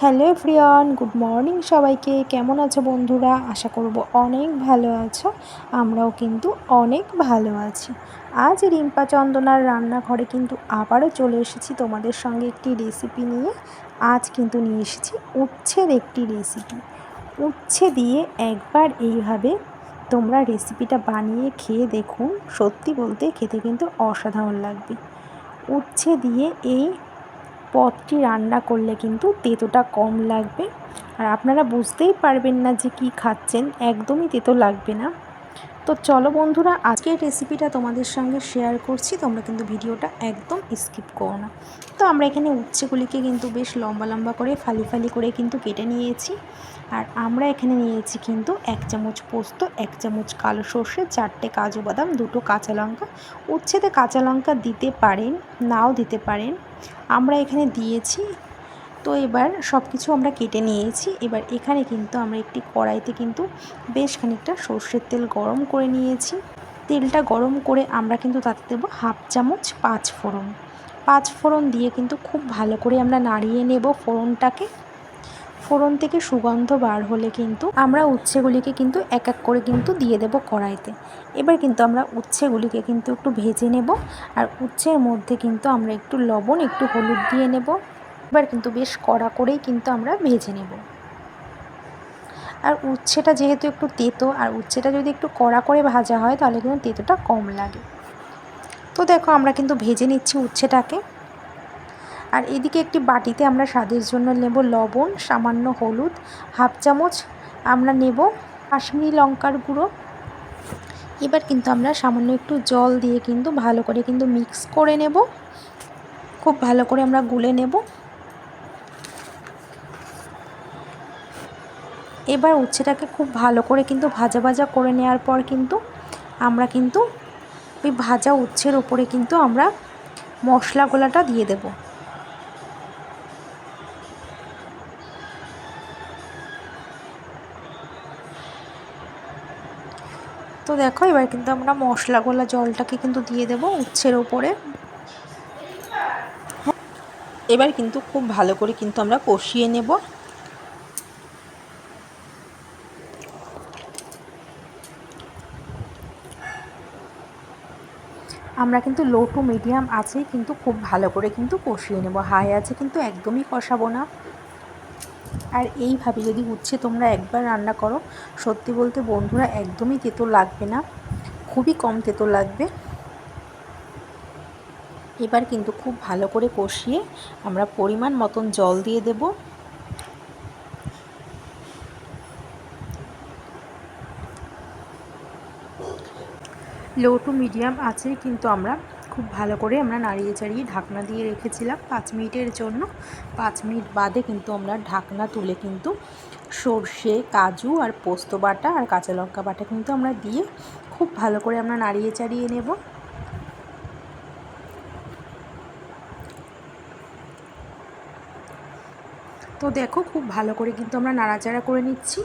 Hello everyone, good morning সবাইকে। কেমন আছো বন্ধুরা? আশা করব অনেক ভালো আছো। আমরাও কিন্তু অনেক ভালো আছি। আজ রিম্পা চন্দনার রান্নাঘরে কিন্তু আবারও চলে এসেছি তোমাদের সঙ্গে একটি রেসিপি নিয়ে। আজ কিন্তু নিয়ে এসেছি উচ্ছের একটি রেসিপি উচ্ছে দিয়ে একবার এইভাবে তোমরা রেসিপিটা বানিয়ে খেয়ে দেখুন। সত্যি বলতে খেতে কিন্তু অসাধারণ লাগবে। উচ্ছে দিয়ে এই পদটি রান্না করলে কিন্তু তেতোটা কম লাগবে। আর আপনারা বুঝতেই পারবেন না যে কি খাচ্ছেন, একদমই তেতো লাগবে না। তো চলো বন্ধুরা, আজকের রেসিপিটা তোমাদের সঙ্গে শেয়ার করছি। তোমরা কিন্তু ভিডিওটা একদম স্কিপ করো না। তো আমরা এখানে উচ্ছেগুলিকে কিন্তু বেশ লম্বা লম্বা করে, ফালি ফালি করে কিন্তু কেটে নিয়েছি। আর আমরা এখানে নিয়েছি কিন্তু এক চামচ পোস্ত, এক চামচ কালো সর্ষে, চারটে কাজু বাদাম, দুটো কাঁচা লঙ্কা। উচ্ছেতে কাঁচা লঙ্কা দিতে পারেন, নাও দিতে পারেন। আমরা এখানে দিয়েছি তো এবার সব কিছু আমরা কেটে নিয়েছি। এবার এখানে কিন্তু আমরা একটি কড়াইতে কিন্তু বেশ খানিকটা সর্ষের তেল গরম করে নিয়েছি। তেলটা গরম করে আমরা কিন্তু তাতে দেবো হাফ চামচ পাঁচ ফোড়ন। পাঁচ ফোড়ন দিয়ে কিন্তু খুব ভালো করে আমরা নাড়িয়ে নেব ফোড়নটাকে। ফোড়ন থেকে সুগন্ধ বার হলে কিন্তু আমরা উচ্ছেগুলিকে কিন্তু এক এক করে কিন্তু দিয়ে দেব কড়াইতে। এবার কিন্তু আমরা উচ্ছেগুলিকে কিন্তু একটু ভেজে নেব। আর উচ্ছের মধ্যে কিন্তু আমরা একটু লবণ, একটু হলুদ দিয়ে নেব। এবার কিন্তু বেশ কড়া করেই কিন্তু আমরা ভেজে নেব। আর উচ্ছেটা যেহেতু একটু তেতো, আর উচ্ছেটা যদি একটু কড়া করে ভাজা হয় তাহলে কিন্তু তেতোটা কম লাগে। তো দেখো আমরা কিন্তু ভেজে নিচ্ছি উচ্ছেটাকে। আর এদিকে একটি বাটিতে আমরা স্বাদের জন্য নেব লবণ, সামান্য হলুদ, হাফ চামচ আমরা নেব কাশ্মীরি লঙ্কার গুঁড়ো। এবার কিন্তু আমরা সামান্য একটু জল দিয়ে কিন্তু ভালো করে কিন্তু মিক্স করে নেব। খুব ভালো করে আমরা গুলে নেব। এবার উচ্ছেটাকে খুব ভালো করে কিন্তু ভাজা ভাজা করে নেওয়ার পর কিন্তু আমরা কিন্তু ওই ভাজা উচ্ছের ওপরে কিন্তু আমরা মশলা গোলাটা দিয়ে দেবো। তো দেখো, এবার কিন্তু আমরা মশলা গোলা জলটাকে কিন্তু দিয়ে দেবো উচ্ছের ওপরে এবার কিন্তু খুব ভালো করে কিন্তু আমরা কষিয়ে নেব। আমরা কিন্তু লো টু মিডিয়াম আছে, কিন্তু খুব ভালো করে কিন্তু কষিয়ে নেব। হাই আছে কিন্তু একদমই কষাবো না। আর এইভাবে যদি উচ্ছে তোমরা একবার রান্না করো, সত্যি বলতে বন্ধুরা একদমই তেতো লাগবে না। খুবই কম তেতো লাগবে। এবার কিন্তু খুব ভালো করে কষিয়ে আমরা পরিমাণ মতন জল দিয়ে দেব। লো টু মিডিয়াম আছে কিন্তু আমরা খুব ভালো করে আমরা নাড়িয়ে চাড়িয়ে ঢাকনা দিয়ে রেখেছিলাম পাঁচ মিনিটের জন্য। পাঁচ মিনিট বাদে কিন্তু আমরা ঢাকনা তুলে কিন্তু সর্ষে, কাজু আর পোস্ত বাটা আর কাঁচা লঙ্কা বাটা কিন্তু আমরা দিয়ে খুব ভালো করে আমরা নাড়িয়ে চাড়িয়ে নেব। তো দেখো, খুব ভালো করে কিন্তু আমরা নাড়াচাড়া করে নিচ্ছি।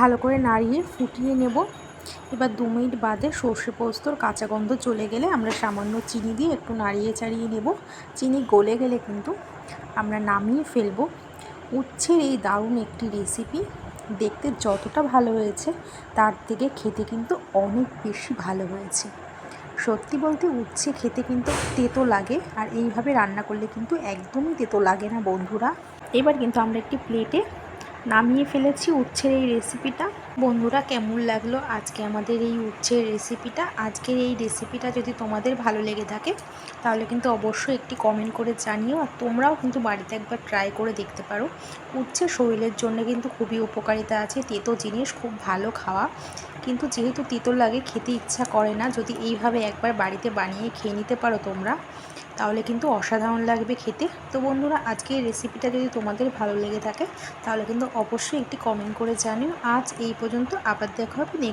ভালো করে নাড়িয়ে ফুটিয়ে নেব। এবার দু মিনিট বাদে সর্ষে পোস্তর কাঁচা গন্ধ চলে গেলে আমরা সামান্য চিনি দিয়ে একটু নাড়িয়ে চাড়িয়ে নেব। চিনি গলে গেলে কিন্তু আমরা নামিয়ে ফেলব। উচ্ছের এই দারুণ একটি রেসিপি দেখতে যতটা ভালো হয়েছে, তার থেকে খেতে কিন্তু অনেক বেশি ভালো হয়েছে। সত্যি বলতে উচ্ছে খেতে কিন্তু তেতো লাগে আর এইভাবে রান্না করলে কিন্তু একদমই তেতো লাগে না বন্ধুরা। এবার কিন্তু আমরা একটি প্লেটে নামিয়ে ফেলেছি উচ্ছের এই রেসিপিটা। বন্ধুরা, কেমন লাগল আজকে আমাদের এই উচ্ছের রেসিপিটা? আজকের এই রেসিপিটা যদি তোমাদের ভালো লেগে থাকে, তাহলে কিন্তু অবশ্যই একটি কমেন্ট করে জানিও। আর তোমরাও কিন্তু বাড়িতে একবার ট্রাই করে দেখতে পারো। উচ্ছে শরীরের জন্য কিন্তু খুবই উপকারিতা আছে। তেতো জিনিস, খুব ভালো খাওয়া। কিন্তু যেহেতু তিতো লাগে, খেতে ইচ্ছা করে না, যদি এইভাবে একবার বাড়িতে বানিয়ে খেয়ে নিতে পারো তোমরা তাহলে কিন্তু অসাধারণ লাগবে খেতে। তো বন্ধুরা আজকে এই রেসিপিটা যদি তোমাদের ভালো লেগে থাকে, তাহলে কিন্তু অবশ্যই একটি কমেন্ট করে জানিও। আজ এই পর্যন্ত, আবার দেখা হবে নেক্সট